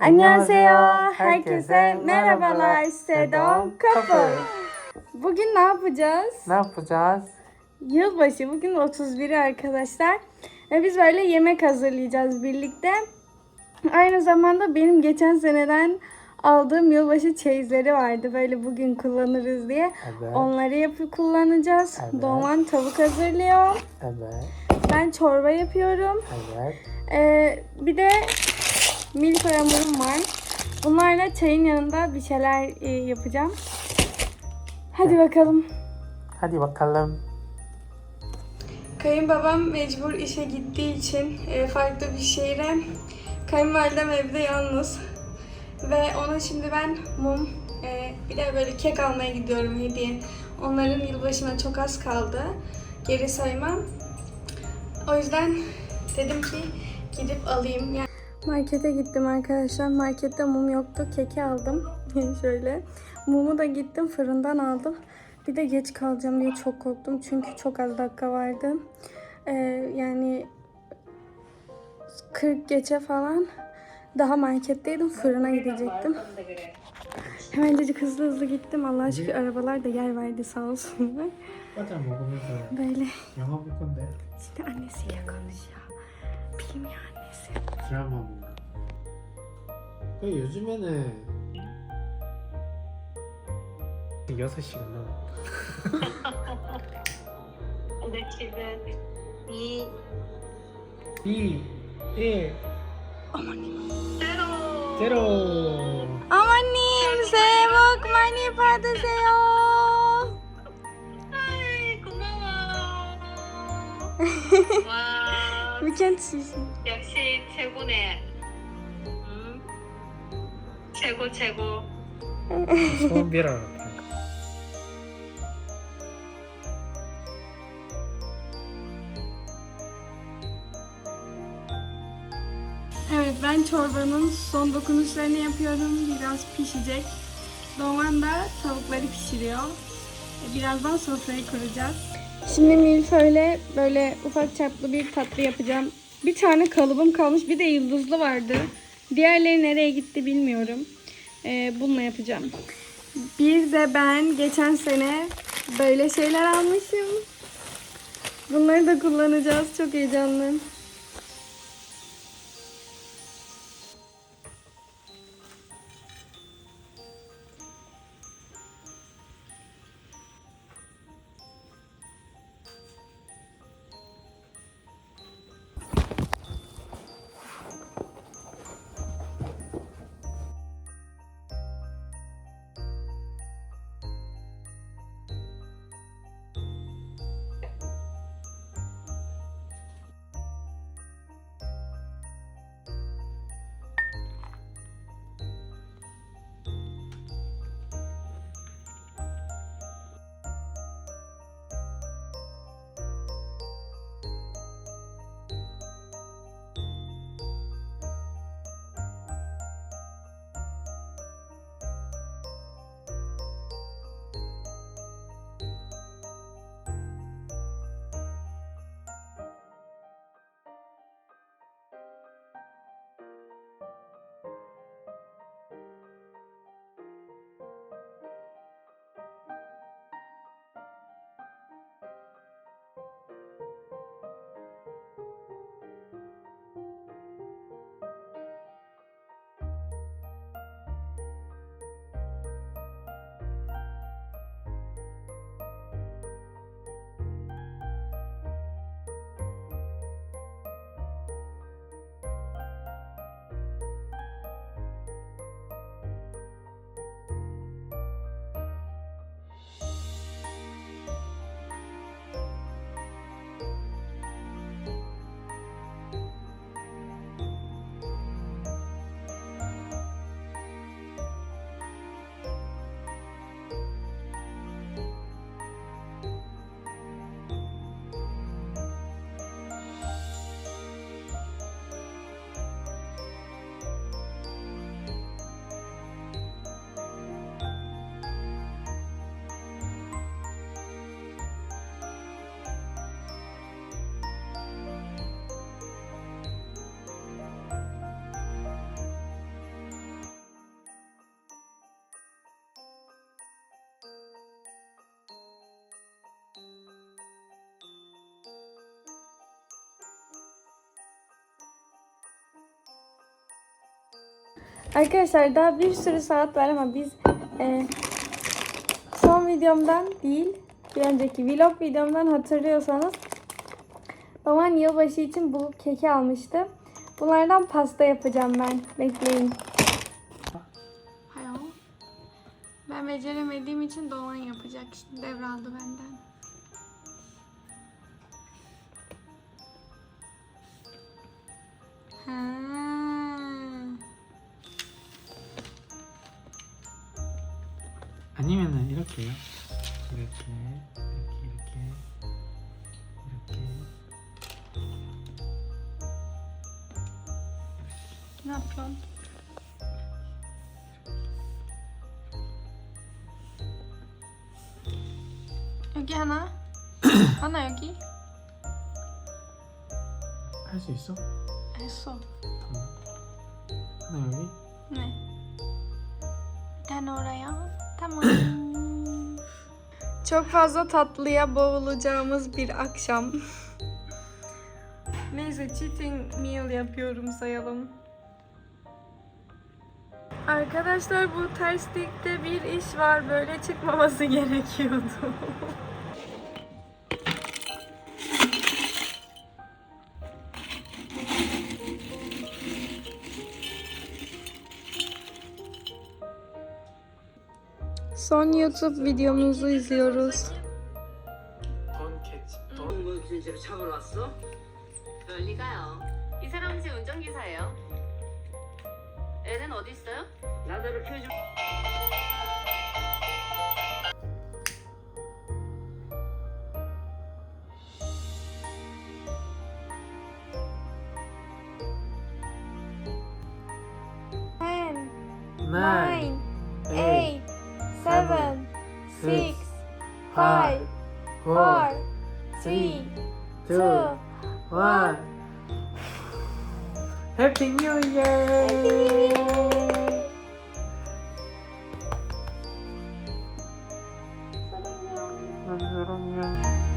Annyeonghaseyo. Herkese merhabalar. Sedon Couple. Bugün ne yapacağız? Ne yapacağız? Yılbaşı. Bugün 31'i arkadaşlar. Ve biz böyle yemek hazırlayacağız birlikte. Aynı zamanda benim geçen seneden aldığım yılbaşı çeyizleri vardı. Böyle bugün kullanırız diye. Evet. Onları yapıp kullanacağız. Evet. Doğan tavuk hazırlıyor. Evet. Ben çorba yapıyorum. Evet. Ee, bir de milföy hamurum var. Bunlarla çayın yanında bir şeyler e, yapacağım. Hadi bakalım. Hadi bakalım. Kayınbabam mecbur işe gittiği için e, farklı bir şehre. Kayınvalidem evde yalnız. Ve ona şimdi ben mum, e, bir de böyle kek almaya gidiyorum hediye. Onların yılbaşına çok az kaldı. Geri saymam. O yüzden dedim ki gidip alayım. Yani Markete gittim arkadaşlar. Markette mum yoktu. Keki aldım. Şöyle. Mumu da gittim fırından aldım. Bir de geç kalacağım diye çok korktum. Çünkü çok az dakika vardı. Ee, yani 40 geçe falan daha marketteydim. Fırına gidecektim. Hemencecik hızlı hızlı gittim. Allah şükür arabalar da yer verdi sağ olsunlar. Böyle. Şimdi annesiyle konuşuyor. Bilmiyor annesi. 드라마 보나? 그 요즘에는 6시간 넘어 근데 지금 이 2 1 새로. 제로. 어머님 새해 복 많이 받으세요. 아이 고마워. 와 미kentsiz. 역시 최고네 응? 최고 최고 소원 빌어라 Evet ben çorbanın son dokunuşlarını yapıyorum. Biraz pişecek. Doğan da tavukları pişiriyor. E, Birazdan sofrayı kuracağız. Şimdi milföyle böyle ufak çaplı bir tatlı yapacağım. Bir tane kalıbım kalmış. Bir de yıldızlı vardı. Diğerleri nereye gitti bilmiyorum. Ee, bununla yapacağım. Bir de ben geçen sene böyle şeyler almışım. Bunları da kullanacağız. Çok heyecanlıyım. Arkadaşlar daha bir sürü saat var ama biz e, son videomdan değil bir önceki vlog videomdan hatırlıyorsanız babam yılbaşı için bu keki almıştı. Bunlardan pasta yapacağım ben. Bekleyin. Hayır. Ben beceremediğim için Doğan yapacak. Şimdi devraldı benden. Ha. 아니면은 이렇게요. 이렇게 이렇게 이렇게 이렇게 Ne yapıyorsun? 여기 하나, 하나 여기. 할 수 있어? 했어. 하나 여기. 네. 다 놀아요. Tamam. Çok fazla tatlıya boğulacağımız bir akşam. Neyse cheating meal yapıyorum sayalım. Arkadaşlar bu terslikte bir iş var. Böyle çıkmaması gerekiyordu. Son YouTube videomuzu izliyoruz. 돈. 무슨 집에 차보러 왔어? 그럴 리가요. 이 사람은 제 운전기사예요. 애는 어디 있어요? 나더러 켜줘. five, four, three, two, one. Happy New Year! 사랑해요.